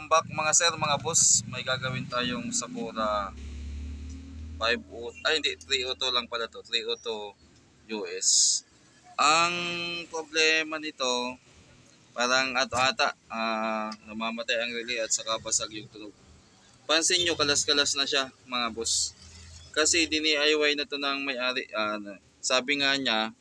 welcome back mga sir, mga boss. May gagawin tayong Sakura 5 ay hindi, 302 lang pala to, 302 US. Ang problema nito, parang ato ata, ah, namamatay ang relay at saka basag yung tunog. Pansin nyo, kalas-kalas na siya mga boss. Kasi dini-IY na to ng may-ari. ah, sabi nga niya,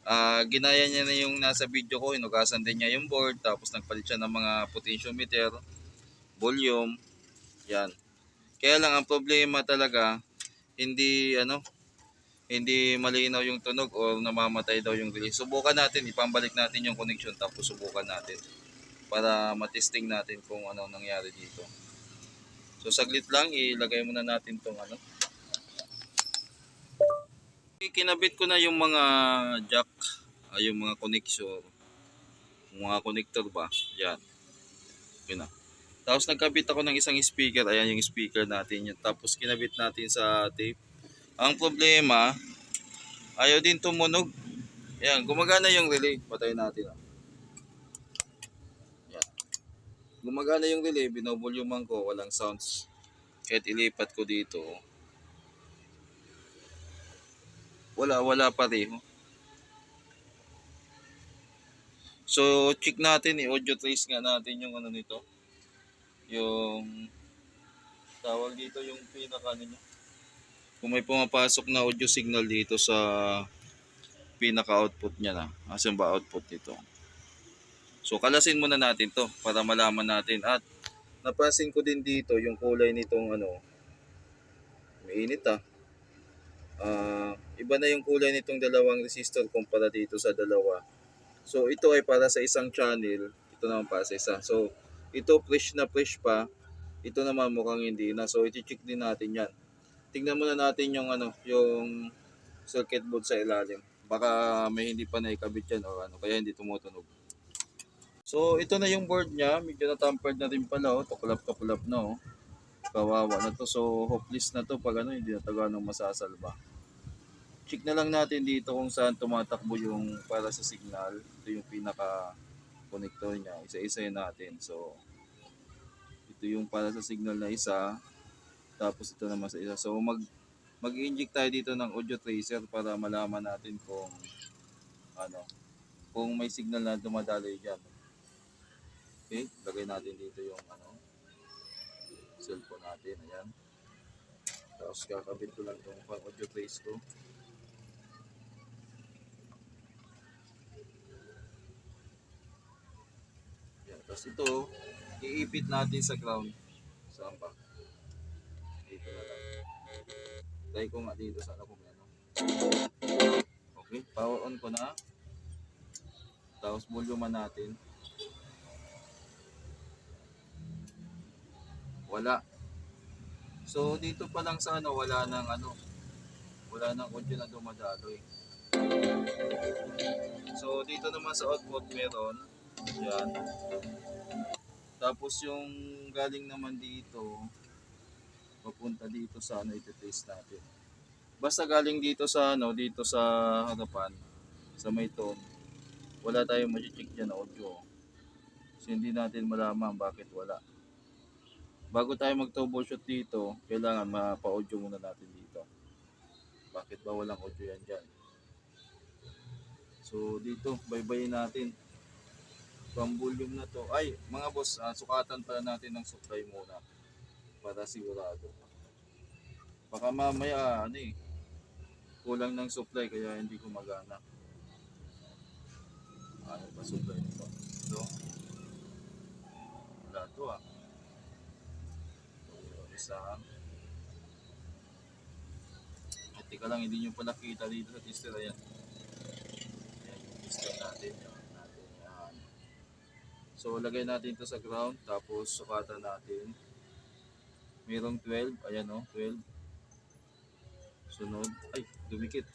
Ah, ginaya niya na yung nasa video ko, hinugasan din niya yung board, tapos nagpalit siya ng mga potentiometer, volume, yan. Kaya lang ang problema talaga, hindi ano, hindi malinaw yung tunog o namamatay daw yung relay. Subukan natin, ipambalik natin yung connection tapos subukan natin para matesting natin kung ano nangyari dito. So saglit lang, ilagay muna natin tong ano, kinabit ko na yung mga jack, ay yung mga connection, mga connector ba, yan. Yun na. Tapos nagkabit ako ng isang speaker, ayan yung speaker natin, yan. tapos kinabit natin sa tape. Ang problema, ayaw din tumunog. Yan, gumagana yung relay, patay natin. Ah. Yan. Gumagana yung relay, binovoluman ko, walang sounds. Kahit ilipat ko dito, wala wala pareho. So check natin i-audio trace nga natin yung ano nito. Yung tawag dito yung pinaka ano niya. Kung may pumapasok na audio signal dito sa pinaka output niya na. Asan ba output nito? So kalasin muna natin to para malaman natin at napansin ko din dito yung kulay nitong ano mainit ah ah, iba na yung kulay nitong dalawang resistor kumpara dito sa dalawa. So ito ay para sa isang channel, ito naman para sa isa. So ito fresh na fresh pa, ito naman mukhang hindi na. So i-check din natin 'yan. Tingnan muna natin yung ano, yung circuit board sa ilalim. Baka may hindi pa naikabit yan o ano, kaya hindi tumutunog. So ito na yung board niya, medyo na-tampered na rin pala oh, tukulap-tukulap na oh. Kawawa na to. So hopeless na to pag ano, hindi na taganong masasalba check na lang natin dito kung saan tumatakbo yung para sa signal. Ito yung pinaka connector niya. Isa-isa natin. So, ito yung para sa signal na isa. Tapos ito naman sa isa. So, mag mag-inject tayo dito ng audio tracer para malaman natin kung ano, kung may signal na dumadaloy diyan. Okay, lagay natin dito yung ano, cellphone natin. Ayan. Tapos kakabit ko lang itong audio trace ko. Tapos ito, iipit natin sa ground. Saan ba? Dito na lang. Try ko nga dito sa ano kung ano. Okay, power on ko na. Tapos volume natin. Wala. So dito pa lang sa ano, wala nang ano, wala nang audio na dumadaloy. So dito naman sa output meron, yan. Tapos yung galing naman dito, papunta dito sa ano iti-trace natin. Basta galing dito sa ano, dito sa harapan, sa may tone, wala tayong ma-check dyan na audio. So hindi natin malaman bakit wala. Bago tayo mag-troubleshoot dito, kailangan mapa-audio muna natin dito. Bakit ba walang audio yan dyan? So dito, baybayin natin. Pang volume na to. Ay, mga boss, ah, sukatan pala natin ng supply muna. Para sigurado. Baka mamaya, ano eh, kulang ng supply kaya hindi gumagana. Ano ba supply nito? Ito. Wala to ah. Isa. At tika lang, hindi nyo pa nakita dito sa tester. Ayan. Ayan yung tester natin. So, lagay natin ito sa ground. Tapos, sukatan natin. Merong 12. Ayan o, 12. Sunod. Ay, dumikit.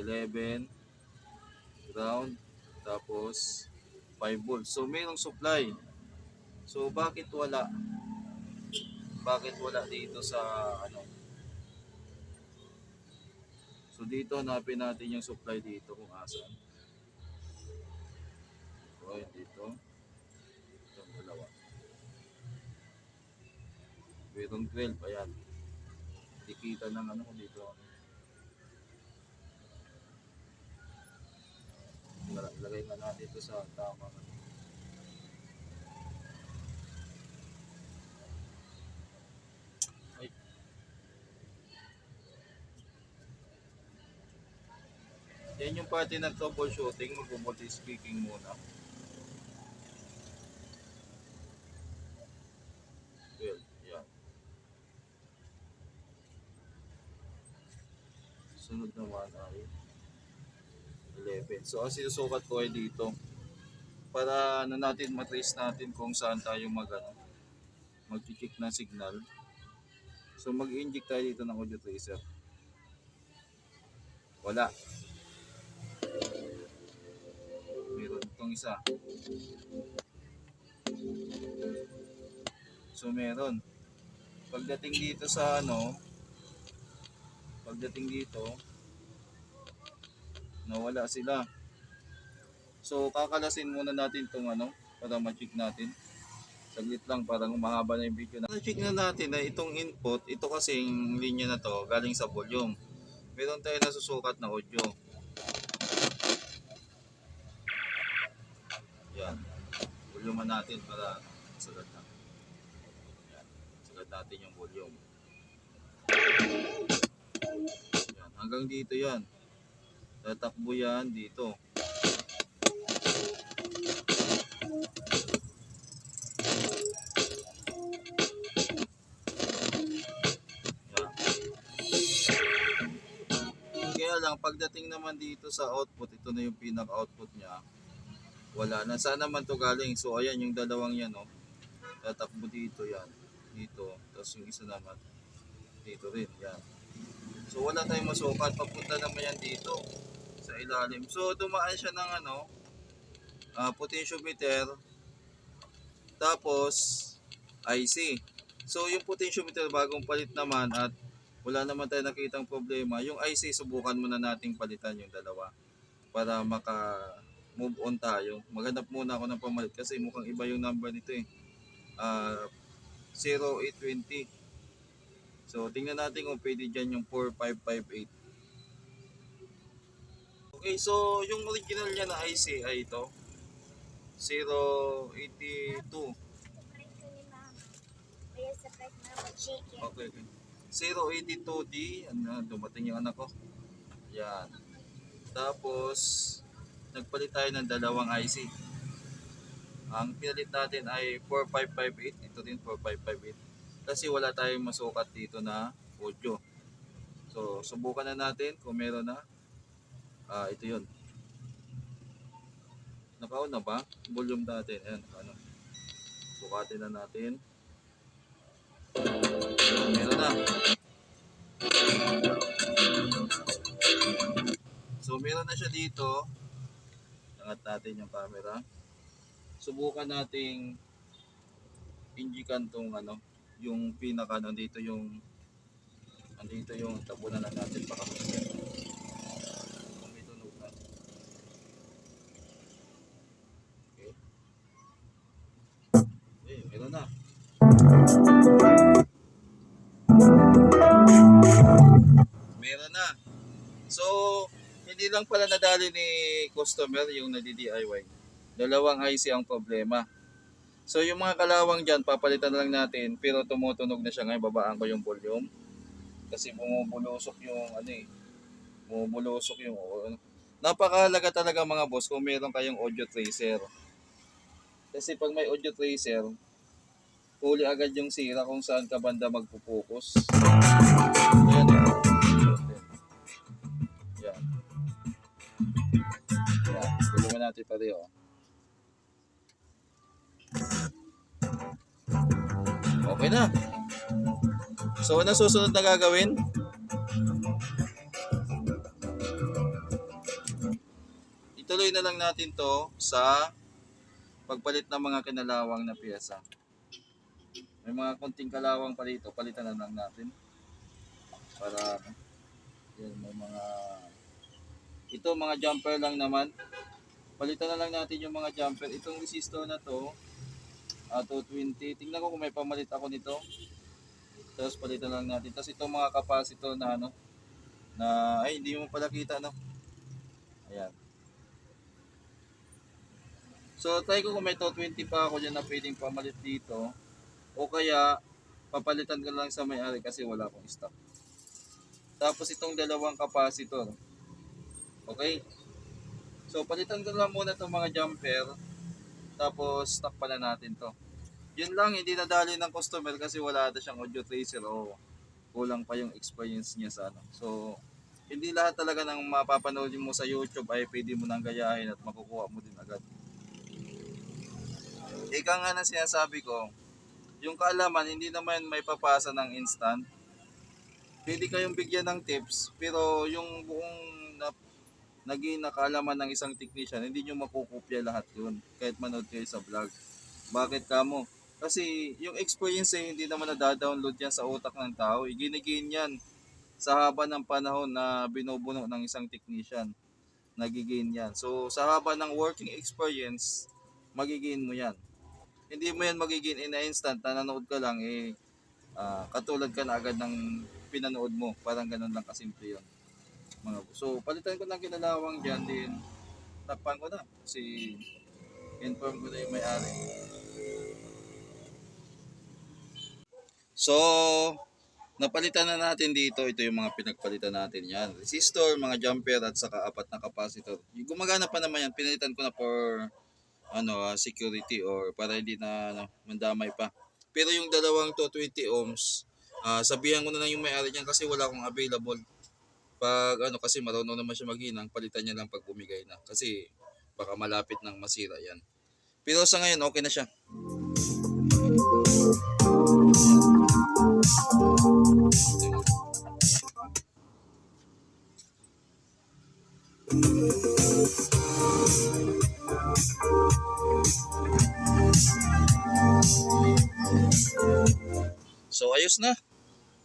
11. Ground. Tapos, 5 volts. So, merong supply. So, bakit wala? Bakit wala dito sa ano? So, dito hanapin natin yung supply dito kung asan. Ayun dito. Itong dalawa. Mayroong 12, ayan. Dikita ng ano dito. Ilagay nga natin ito sa ano. Ay. Yan yung parte ng troubleshooting, mag-multi speaking muna. Well, yan. Sunod naman ay 11. So, ang sinusukat ko ay dito. Para na natin matrace natin kung saan tayo mag ano, mag-check na signal. So, mag-inject tayo dito ng audio tracer. Wala. Meron itong isa. So, meron. Pagdating dito sa ano, pagdating dito, nawala sila. So, kakalasin muna natin itong ano, para ma-check natin. Saglit lang, parang mahaba na yung video na. check na natin na itong input, ito kasing linya na to, galing sa volume. Meron tayo nasusukat na audio. Yan. Volume natin para sagad na. Yan. Sagad natin yung volume. Yan. Hanggang dito yan. Tatakbo yan dito. Yan. Kaya lang, pagdating naman dito sa output, ito na yung pinaka-output niya. Wala na. Saan naman to galing? So, ayan yung dalawang yan, no? Tatakbo dito yan. Dito. Tapos yung isa naman. Dito rin. Yan. So, wala tayong masukat. Papunta naman yan dito sa ilalim. So, dumaan siya ng ano, ah, potentiometer. Tapos, IC. So, yung potentiometer bagong palit naman at wala naman tayo nakitang problema. Yung IC, subukan muna nating palitan yung dalawa para maka move on tayo. Maghanap muna ako ng pamalit kasi mukhang iba yung number nito eh. Ah, 0820. So, tingnan natin kung pwede dyan yung 4558. Okay, so yung original niya na IC ay ito. 082. Kaya sa price na ako chicken. Okay, okay. 082D. Ano, dumating yung anak ko. Yan. Tapos, nagpalit tayo ng dalawang IC. Ang pinalit natin ay 4558. Ito din 4558. Kasi wala tayong masukat dito na audio. So, subukan na natin kung meron na. Ah, ito yun. Nakaon na ba? Volume natin. Ayan, ano. Sukatin na natin. Meron na. So, meron na siya dito. Angat natin yung camera. Subukan nating injikan tong ano, yung pinaka nandito yung nandito yung tabunan na natin baka. Okay. Eh, na. Meron na. So, hindi lang pala nadali ni customer yung nadi-DIY. Dalawang IC ang problema. So, yung mga kalawang dyan, papalitan lang natin. Pero tumutunog na siya ngayon. Babaan ko yung volume. Kasi bumubulusok yung ano eh. Bumubulusok yung ano. Napakahalaga talaga mga boss kung meron kayong audio tracer. Kasi pag may audio tracer, huli agad yung sira kung saan ka banda magpupokus. Ayan. eh. Yan. Yan. Tulungan natin pareho. Okay na. So, ano susunod na gagawin? Ituloy na lang natin to sa pagpalit ng mga kinalawang na piyesa. May mga konting kalawang pa dito, palitan na lang natin. Para yan, may mga ito mga jumper lang naman. Palitan na lang natin yung mga jumper. Itong resistor na to, ah 220. Tingnan ko kung may pamalit ako nito. Tapos palitan lang natin. Tapos itong mga capacitor na ano, na, ay hindi mo pala kita no. Ayan. So try ko kung may 220 pa ako dyan na pwedeng pamalit dito. O kaya papalitan ko lang sa may-ari kasi wala akong stock. Tapos itong dalawang capacitor. Okay? So palitan ko lang muna itong mga jumper. Tapos takpan na natin to. Yun lang, hindi nadali ng customer kasi wala na siyang audio tracer o kulang pa yung experience niya sa ano. So, hindi lahat talaga ng mapapanood mo sa YouTube ay pwede mo nang gayahin at makukuha mo din agad. Ika nga na sinasabi ko, yung kaalaman hindi naman may papasa ng instant. Pwede kayong bigyan ng tips, pero yung buong na, naging nakaalaman ng isang technician, hindi nyo makukupya lahat yun, kahit manood kayo sa vlog. Bakit kamo? Kasi yung experience eh, hindi naman nadadownload yan sa utak ng tao. Iginigain yan sa haba ng panahon na binubuno ng isang technician. Nagigain yan. So sa haba ng working experience, magigain mo yan. Hindi mo yan magigain in an instant na nanood ka lang eh ah, katulad ka na agad ng pinanood mo. Parang ganun lang kasimple yun. Mga, so palitan ko ng kinalawang dyan din takpan ko na. Kasi inform ko na yung may-ari. So, napalitan na natin dito. Ito yung mga pinagpalitan natin yan. Resistor, mga jumper, at saka apat na capacitor. Gumagana pa naman yan. Pinalitan ko na for ano, ah, security or para hindi na ano, mandamay pa. Pero yung dalawang 220 ohms, ah, sabihan ko na lang yung may-ari niyan kasi wala akong available. Pag ano kasi marunong naman siya maghinang, palitan niya lang pag bumigay na. Kasi baka malapit nang masira yan. Pero sa ngayon, okay na siya. So ayos na.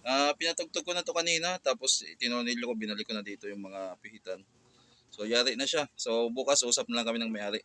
Ah, pinatugtog ko na to kanina tapos tinonilyo ko binalik ko na dito yung mga pihitan. So yari na siya. So bukas usap na lang kami ng may-ari.